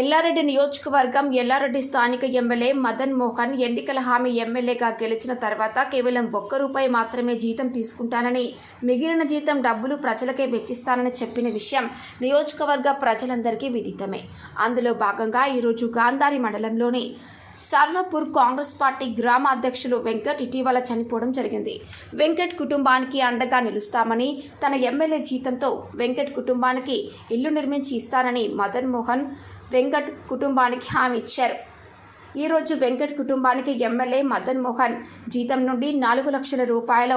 ఎల్లారెడ్డి నియోజకవర్గం ఎల్లారెడ్డి స్థానిక ఎమ్మెల్యే మదన్ మోహన్ ఎన్నికల హామీ ఎమ్మెల్యేగా గెలిచిన తర్వాత కేవలం ఒక్క రూపాయి మాత్రమే జీతం తీసుకుంటానని మిగిలిన జీతం డబ్బులు ప్రజలకే వెచ్చిస్తానని చెప్పిన విషయం నియోజకవర్గ ప్రజలందరికీ విదితమే. అందులో భాగంగా ఈరోజు గాంధారి మండలంలోని సార్లాపూర్ కాంగ్రెస్ పార్టీ గ్రామ అధ్యక్షులు వెంకట్ ఇటీవల చనిపోవడం జరిగింది. వెంకట్ కుటుంబానికి అండగా నిలుస్తామని తన ఎమ్మెల్యే జీతంతో వెంకట్ కుటుంబానికి ఇల్లు నిర్మించి ఇస్తానని మదన్ మోహన్ వెంకట్ కుటుంబానికి హామీ ఇచ్చారు. ఈరోజు వెంకట్ కుటుంబానికి ఎమ్మెల్యే మదన్ మోహన్ జీతం నుండి నాలుగు లక్షల రూపాయల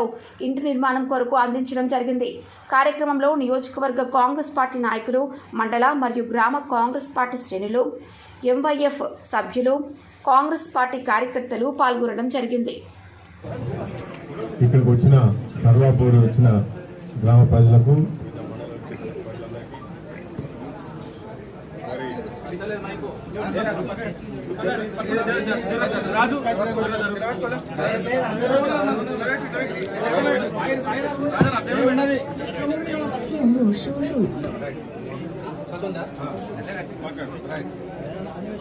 ఇంటి నిర్మాణం కొరకు అందించడం జరిగింది. కార్యక్రమంలో నియోజకవర్గ కాంగ్రెస్ పార్టీ నాయకులు మండల మరియు గ్రామ కాంగ్రెస్ పార్టీ శ్రేణులు ఎంవైఎఫ్ సభ్యులు కాంగ్రెస్ పార్టీ కార్యకర్తలు పాల్గొనడం జరిగింది ఇక్కడికి వచ్చిన సర్వాపూర్ వచ్చిన గ్రామ ప్రజలకు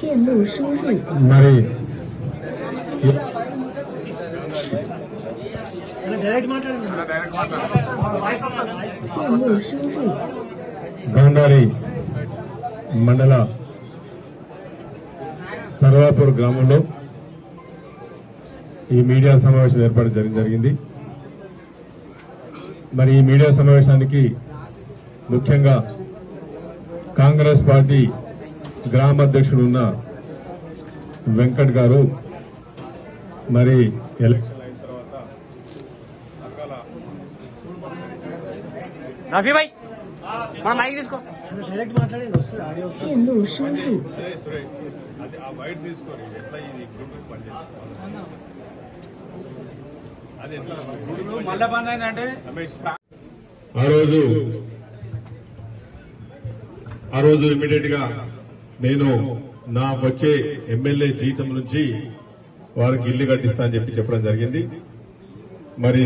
电路输入。 మరి电路输入。 గౌండారి మండల సర్వాపూర్ గ్రామంలో ఈ మీడియా సమావేశం ఏర్పాటు జరి- జరిగింది మరి ఈ మీడియా సమావేశానికి ముఖ్యంగా కాంగ్రెస్ పార్టీ గ్రామ అధ్యక్షుడు ఉన్న వెంకట్ గారు మరి ఎలక్షన్ అయిన తర్వాత ఆ రోజు ఆ రోజు ఇమీడియట్గా నేను నా వచ్చే ఎమ్మెల్యే జీతం నుంచి వారికి ఇల్లు కట్టిస్తా అని చెప్పి చెప్పడం జరిగింది. మరి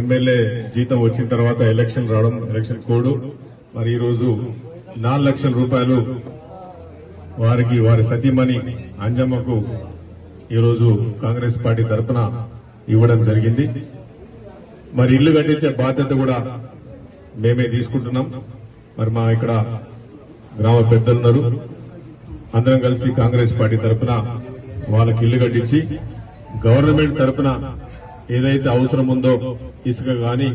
ఎమ్మెల్యే జీతం వచ్చిన తర్వాత ఎలక్షన్ రావడం ఎలక్షన్ కోడ్. మరి ఈరోజు నాలుగు లక్షల రూపాయలు వారికి వారి సతీమణి అంజమ్మకు ఈరోజు కాంగ్రెస్ పార్టీ తరఫున ఇవ్వడం జరిగింది. మరి ఇల్లు కట్టించే బాధ్యత కూడా మేమే తీసుకుంటున్నాం. మరి మా ఇక్కడ గ్రామ పెద్దలున్నారు అందరం కలిసి కాంగ్రెస్ పార్టీ తరఫున వాళ్ళకి ఇల్లు కట్టించి గవర్నమెంట్ తరఫున ఏదైతే అవసరం ఉందో ఇసుక గాని